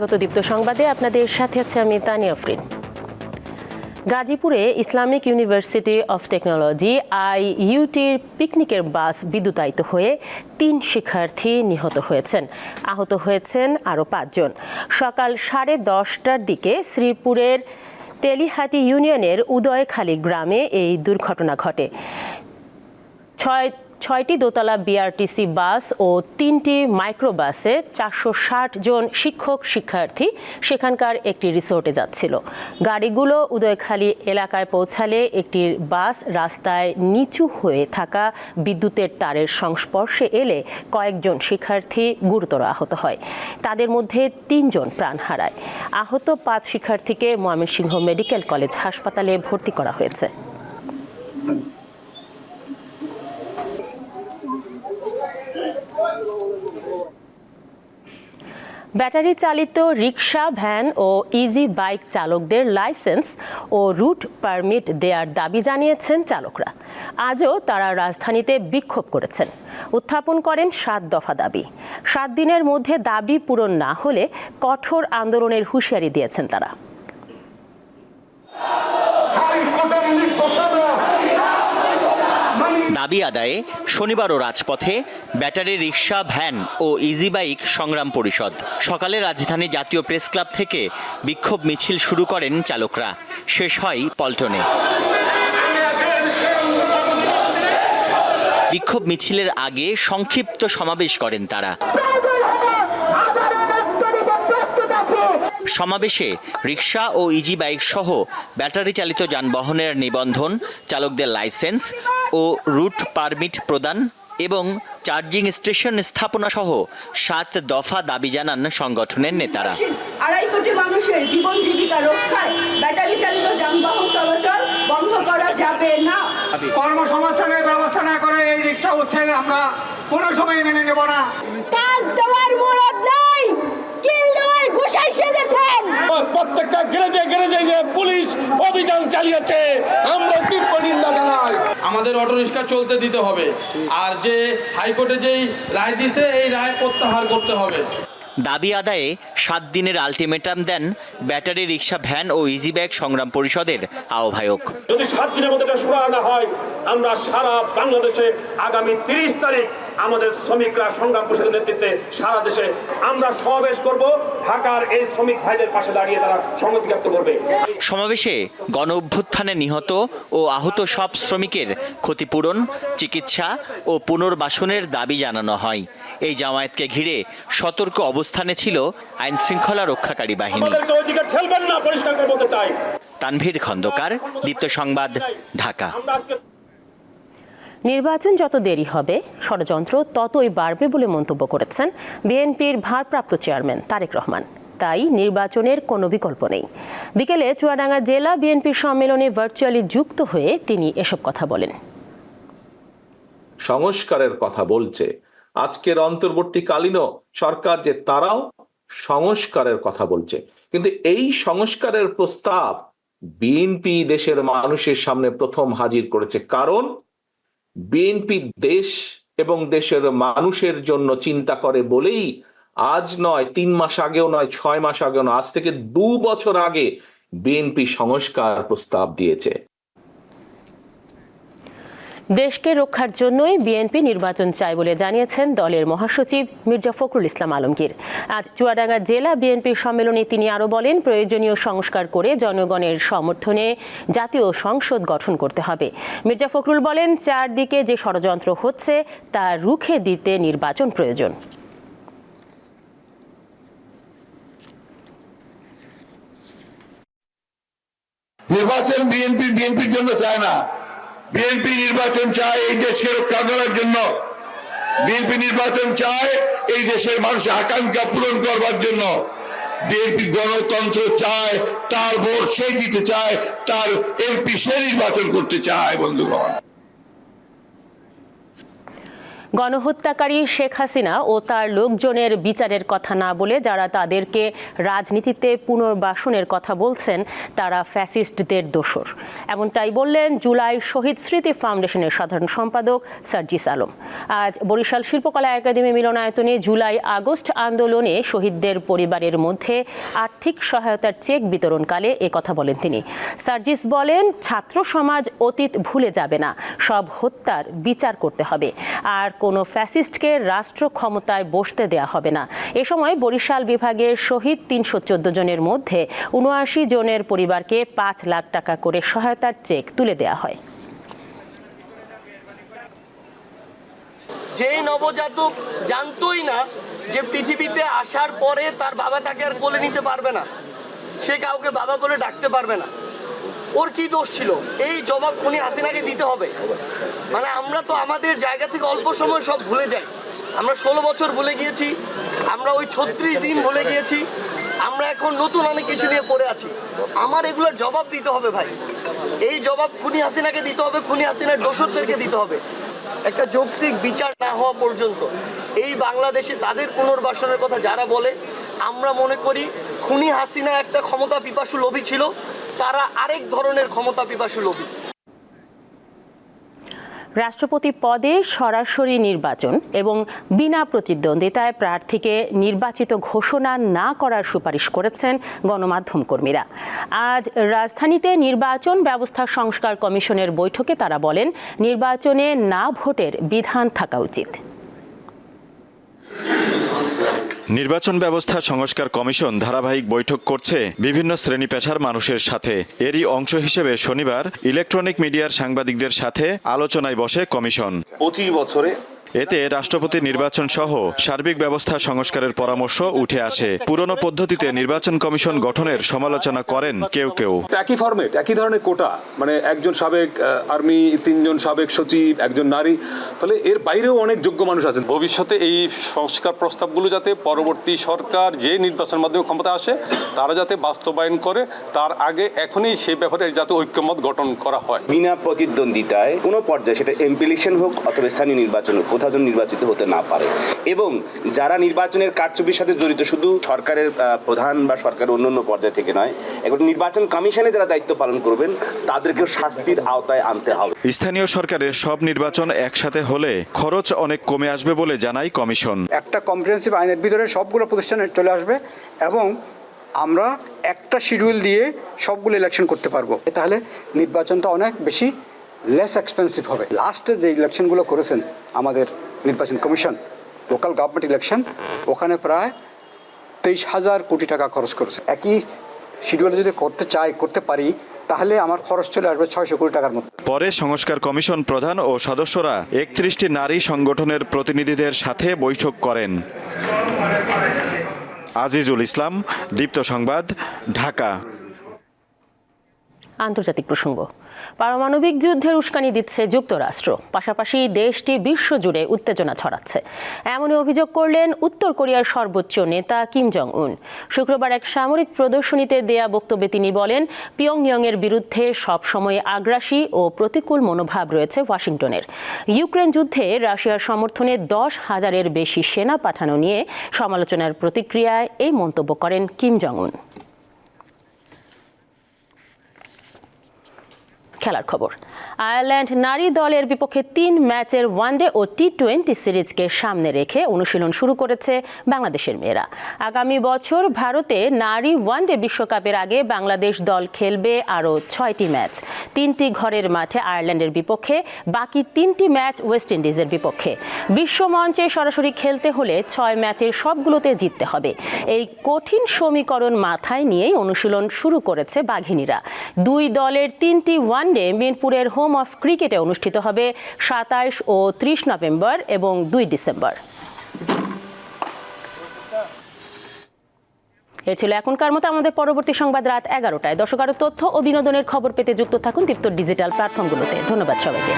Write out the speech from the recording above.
স্বাগত দীপ্ত সংবাদে। আপনাদের সাথে আছে আমি তানিয়া আফরিন। গাজীপুরে ইসলামিক ইউনিভার্সিটি অফ টেকনোলজি, আইইউটির পিকনিকের বাস বিদ্যুতায়িত হয়ে তিন শিক্ষার্থী নিহত হয়েছেন। আহত হয়েছেন আরও পাঁচজন। সকাল সাড়ে দশটার দিকে শ্রীপুরের তেলিহাটি ইউনিয়নের উদয়খালী গ্রামে এই দুর্ঘটনা ঘটে। ছয় ছয়টি দোতলা বিআরটিসি বাস ও তিনটি মাইক্রোবাসে চারশো ষাট জন শিক্ষক, শিক্ষার্থী সেখানকার একটি রিসোর্টে যাচ্ছিল। গাড়িগুলো উদয়খালী এলাকায় পৌঁছালে একটি বাস রাস্তায় নিচু হয়ে থাকা বিদ্যুতের তারের সংস্পর্শে এলে কয়েকজন শিক্ষার্থী গুরুতর আহত হয়। তাদের মধ্যে তিনজন প্রাণ হারায়। আহত পাঁচ শিক্ষার্থীকে ময়মনসিংহ মেডিকেল কলেজ হাসপাতালে ভর্তি করা হয়েছে। ব্যাটারি চালিত রিক্সা ভ্যান ও ইজি বাইক চালকদের লাইসেন্স ও রুট পারমিট দেওয়ার দাবি জানিয়েছেন চালকরা। আজও তারা রাজধানীতে বিক্ষোভ করেছেন। উত্থাপন করেন সাত দফা দাবি। সাত দিনের মধ্যে দাবি পূরণ না হলে কঠোর আন্দোলনের হুঁশিয়ারি দিয়েছেন তারা। দাবি আদায়ে শনিবারও রাজপথে ব্যাটারি, রিক্সা, ভ্যান ও ইজি বাইক সংগ্রাম পরিষদ। সকালে রাজধানী জাতীয় প্রেস ক্লাব থেকে বিক্ষোভ মিছিল শুরু করেন চালকরা। শেষ হয় পল্টনে। বিক্ষোভ মিছিলের আগে সংক্ষিপ্ত সমাবেশ করেন তারা। সমাবেশে রিক্সা ও ইজি বাইক সহ ব্যাটারি চালিত যানবাহনের নিবন্ধন, চালকদের লাইসেন্স ও রুট পারমিট প্রদান এবং চার্জিং স্টেশন স্থাপনা সহ সাত দফা দাবি জানান সংগঠনের নেতারা। আড়াই কোটি মানুষের জীবন জীবিকা রক্ষায় ব্যাটারি চালিত যানবাহন চলাচল বন্ধ করা যাবে না। কর্মসংস্থানের ব্যবস্থা না করে এই রিক্সা উঠছে আমরা কোনো সময় মেনে নেব না। কাজ দেওয়ার মুরদ নাই কিল দেওয়ার গোসাই সেজেছেন। প্রত্যেকটা গ্যারেজে গ্যারেজে যে পুলিশ অভিযান চালিয়েছে। আমরা আমাদের অটো রিক্সা চলতে দিতে হবে। আর যে হাইকোর্টে যেই রায় দিছে, এই রায় প্রত্যাহার করতে হবে। দাবি আদায়ে সাত দিনের আলটিমেটাম দেন ব্যাটারি রিক্সা ভ্যান ও ইজি ব্যাগ সংগ্রাম পরিষদের আহ্বায়ক। যদি সাত দিনের মধ্যে সুরা না হয় আমরা সারা বাংলাদেশে আগামী তিরিশ তারিখ আমাদের শ্রমিকরা সংগ্রাম পরিষদের নেতৃত্বে সারা দেশে আমরা সমাবেশ করব। ঢাকার এই শ্রমিক ভাইদের পাশে দাঁড়িয়ে তারা ব্যক্ত করবে। সমাবেশে গণ অভ্যুত্থানে নিহত ও আহত সব শ্রমিকের ক্ষতিপূরণ চিকিৎসা ও পুনর্বাসনের দাবি জানানো হয়। এই জামায়াতকে ঘিরে সতর্ক অবস্থানে ছিল আইন শৃঙ্খলা রক্ষাকারী বাহিনী। তানভীর খন্দকার দীপ্ত সংবাদ ঢাকা। নির্বাচন যত দেরি হবে ষড়যন্ত্র ততই বাড়বে বলে মন্তব্য করেছেন বিএনপির ভারপ্রাপ্ত চেয়ারম্যান তারেক রহমান। তাই নির্বাচনের কোনো বিকল্প নেই। বিকেলে চুয়াডাঙ্গা জেলা বিএনপির সম্মেলনে ভার্চুয়ালি যুক্ত হয়ে তিনি এসব কথা বলেন। সংস্কারের কথা বলছে। আজকের অন্তর্বর্তীকালীনও সরকার যে তারাও সংস্কারের কথা বলছে। কিন্তু এই সংস্কারের প্রস্তাব বিএনপি দেশের মানুষের সামনে প্রথম হাজির করেছে কারণ বিএনপি দেশ এবং দেশের মানুষের জন্য চিন্তা করে বলেই আজ নয়, তিন মাস আগেও নয়, ছয় মাস আগেও নয়, আজ থেকে দু বছর আগে বিএনপি সংস্কার প্রস্তাব দিয়েছে। দেশকে রক্ষার জন্যই বিএনপি নির্বাচন চায় বলে জানিয়েছেন দলের মহাসচিব মির্জা ফখরুল ইসলাম আলমগীর। আজ চুয়াডাঙ্গা জেলা বিএনপির সম্মেলনে তিনি আরও বলেন, প্রয়োজনীয় সংস্কার করে জনগণের সমর্থনে জাতীয় সংসদ গঠন করতে হবে। মির্জা ফখরুল বলেন, চারদিকে যে ষড়যন্ত্র হচ্ছে, তা রুখে দিতে নির্বাচন প্রয়োজন। নির্বাচন বিএনপি, বিএনপির জন্য চায় না। বিএনপি নির্বাচন চায় এই দেশকে রক্ষা করার জন্য। বিএনপি নির্বাচন চায় এই দেশের মানুষের আকাঙ্ক্ষা পূরণ করবার জন্য। বিএনপি গণতন্ত্র চায়, তার ভোট সে দিতে চায়, তার এমপি সে নির্বাচন করতে চায়, বন্ধুগণ। গণহত্যাকারী শেখ হাসিনা ও তার লোকজনের বিচারের কথা না বলে যারা তাদেরকে রাজনীতিতে পুনর্বাসনের কথা বলছেন, তারা ফ্যাসিস্টদের দোসর এমনটাই বললেন জুলাই শহীদ স্মৃতি ফাউন্ডেশনের সাধারণ সম্পাদক সার্জিস আলম। আজ বরিশাল শিল্পকলা একাডেমি মিলনায়তনে জুলাই আগস্ট আন্দোলনে শহীদদের পরিবারের মধ্যে আর্থিক সহায়তার চেক বিতরণকালে কথা বলেন তিনি। সার্জিস বলেন, ছাত্র সমাজ অতীত ভুলে যাবে না, সব হত্যার বিচার করতে হবে। আর কোনো ফ্যাসিস্টকে রাষ্ট্র ক্ষমতায় বসতে দেয়া হবে না। এ সময় বরিশাল বিভাগের শহীদ তিনশো চোদ্দ জনের মধ্যে উনআশি জনের পরিবারকে পাঁচ লাখ টাকা করে সহায়তার চেক তুলে দেওয়া হয়। যেই নবজাতক জানতোই না যে পৃথিবীতে আসার পরে তার বাবা তাকে আর কোলে নিতে পারবে না, সে কাউকে বাবা বলে ডাকতে পারবে না। ওর কি দোষ ছিল? এই জবাব খুনি হাসিনাকে দিতে হবে। মানে আমরা তো আমাদের জায়গা থেকে অল্প সময় সব ভুলে যাই। আমরা ষোলো বছর ভুলে গিয়েছি, আমরা ওই ছত্রিশ দিন ভুলে গিয়েছি, আমরা এখন নতুন অনেক কিছু নিয়ে পড়ে আছি। আমার এগুলোর জবাব দিতে হবে ভাই। এই জবাব খুনি হাসিনাকে দিতে হবে, খুনি হাসিনার দোষরদেরকে দিতে হবে। একটা যৌক্তিক বিচার না হওয়া পর্যন্ত এই বাংলাদেশে তাদের পুনর্বাসনের কথা যারা বলে, আমরা মনে করি খুনি হাসিনা একটা ক্ষমতা পিপাসু লোভী ছিল, তারা আরেক ধরনের ক্ষমতা পিপাসু লোভী। রাষ্ট্রপতি পদে সরাসরি নির্বাচন এবং বিনা প্রতিদ্বন্দ্বিতায় প্রার্থীকে নির্বাচিত ঘোষণা না করার সুপারিশ করেছেন গণমাধ্যম কর্মীরা। আজ রাজধানীতে নির্বাচন ব্যবস্থা সংস্কার কমিশনের বৈঠকে তারা বলেন, নির্বাচনে না ভোটের বিধান থাকা উচিত। নির্বাচন ব্যবস্থা সংস্কার কমিশন ধারাবাহিক বৈঠক করছে বিভিন্ন শ্রেণি পেশার মানুষের সাথে। এরই অংশ হিসেবে শনিবার ইলেকট্রনিক মিডিয়ার সাংবাদিকদের সাথে আলোচনায় বসে কমিশন। প্রতি বছরে এতে রাষ্ট্রপতি নির্বাচন সহ সার্বিক ব্যবস্থা সংস্কারের পরামর্শ উঠে আসে। পুরনো পদ্ধতিতে নির্বাচন কমিশন গঠনের সমালোচনা করেন কেউ কেউ। একই ফরম্যাট একই ধরনের কোটা মানে একজন সাবেক আর্মি তিনজন সাবেক সচিব একজন নারী ফলে এর বাইরেও অনেক যোগ্য মানুষ আছেন। ভবিষ্যতে এই সংস্কার প্রস্তাবগুলো যাতে পরবর্তী সরকার যে নির্বাচনের মাধ্যমে ক্ষমতা আসে তারা যাতে বাস্তবায়ন করে তার আগে এখনই সেই ব্যাপারে যাতে ঐক্যমত গঠন করা হয়। বিনা প্রতিদ্বন্দ্বিতায় কোনো পর্যায়ে সেটা এমপি ইলেকশন হোক অথবা স্থানীয় নির্বাচন হোক কোথাও যেন নির্বাচিত হতে না পারে। এবং যারা নির্বাচনের কারচুপির সাথে জড়িত শুধু সরকারের প্রধান বা সরকারের অন্য অন্য পর্যায় থেকে নয় এখন নির্বাচন কমিশনে যারা দায়িত্ব পালন করবেন তাদেরকেও শাস্তির আওতায় আনতে হবে। স্থানীয় সরকারের সব নির্বাচন একসাথে হলে খরচ অনেক কমে আসবে বলে জানায় কমিশন। একটা কম্প্রিহেন্সিভ আইনের ভিতরে সবগুলো প্রতিষ্ঠানে চলে আসবে এবং আমরা একটা শিডিউল দিয়ে সবগুলো ইলেকশন করতে পারব। তাহলে নির্বাচনটা অনেক বেশি লেস এক্সপেন্সিভ হবে। লাস্টে যে ইলেকশনগুলো করেছেন আমাদের নির্বাচন কমিশন লোকাল গভর্নমেন্ট ইলেকশন ওখানে প্রায় তেইশ হাজার কোটি টাকা খরচ করেছে। একই শিডিউলে যদি করতে চাই করতে পারি তাহলে আমার খরচ চলে আসবে ছয়শো কোটি টাকার মতো পরে সংস্কার কমিশন প্রধান ও সদস্যরা একত্রিশটি নারী সংগঠনের প্রতিনিধিদের সাথে বৈঠক করেন। আজিজুল ইসলাম দীপ্ত সংবাদ ঢাকা। আন্তর্জাতিক প্রসঙ্গ। পারমাণবিক যুদ্ধের উস্কানি দিচ্ছে যুক্তরাষ্ট্র। পাশাপাশি দেশটি বিশ্বজুড়ে উত্তেজনা ছড়াচ্ছে। এমনই অভিযোগ করলেন উত্তর কোরিয়ার সর্বোচ্চ নেতা কিম জং উন শুক্রবার এক সামরিক প্রদর্শনীতে দেয়া বক্তব্যে তিনি বলেন পিয়ংইয়ং এর বিরুদ্ধে সবসময় আগ্রাসী ও প্রতিকূল মনোভাব রয়েছে ওয়াশিংটনের। ইউক্রেন যুদ্ধে রাশিয়ার সমর্থনে দশ হাজারের বেশি সেনা পাঠানো নিয়ে সমালোচনার প্রতিক্রিয়ায় এই মন্তব্য করেন কিম জং উন খেলার খবর। আয়ারল্যান্ড নারী দলের বিপক্ষে তিন ম্যাচের ওয়ানডে ও টি টোয়েন্টি সিরিজকে সামনে রেখে অনুশীলন শুরু করেছে বাংলাদেশের মেয়েরা। আগামী বছর ভারতে নারী ওয়ানডে বিশ্বকাপের আগে বাংলাদেশ দল খেলবে আরও ছয়টি ম্যাচ। তিনটি ঘরের মাঠে আয়ারল্যান্ডের বিপক্ষে, বাকি তিনটি ম্যাচ ওয়েস্ট ইন্ডিজের বিপক্ষে। বিশ্ব মঞ্চে সরাসরি খেলতে হলে ছয় ম্যাচের সবগুলোতে জিততে হবে। এই কঠিন সমীকরণ মাথায় নিয়েই অনুশীলন শুরু করেছে বাঘিনীরা। দুই দলের তিনটি ওয়ানডে মিরপুরের হোম অফ ক্রিকেটে অনুষ্ঠিত হবে সাতাইশ ও ত্রিশ নভেম্বর এবং দুই ডিসেম্বর। এ ছিল এখনকার মতো আমাদের পরবর্তী সংবাদ রাত এগারোটায়। দর্শক, আরও তথ্য ও বিনোদনের খবর পেতে যুক্ত থাকুন দীপ্ত ডিজিটাল প্ল্যাটফর্মগুলোতে। ধন্যবাদ সবাইকে।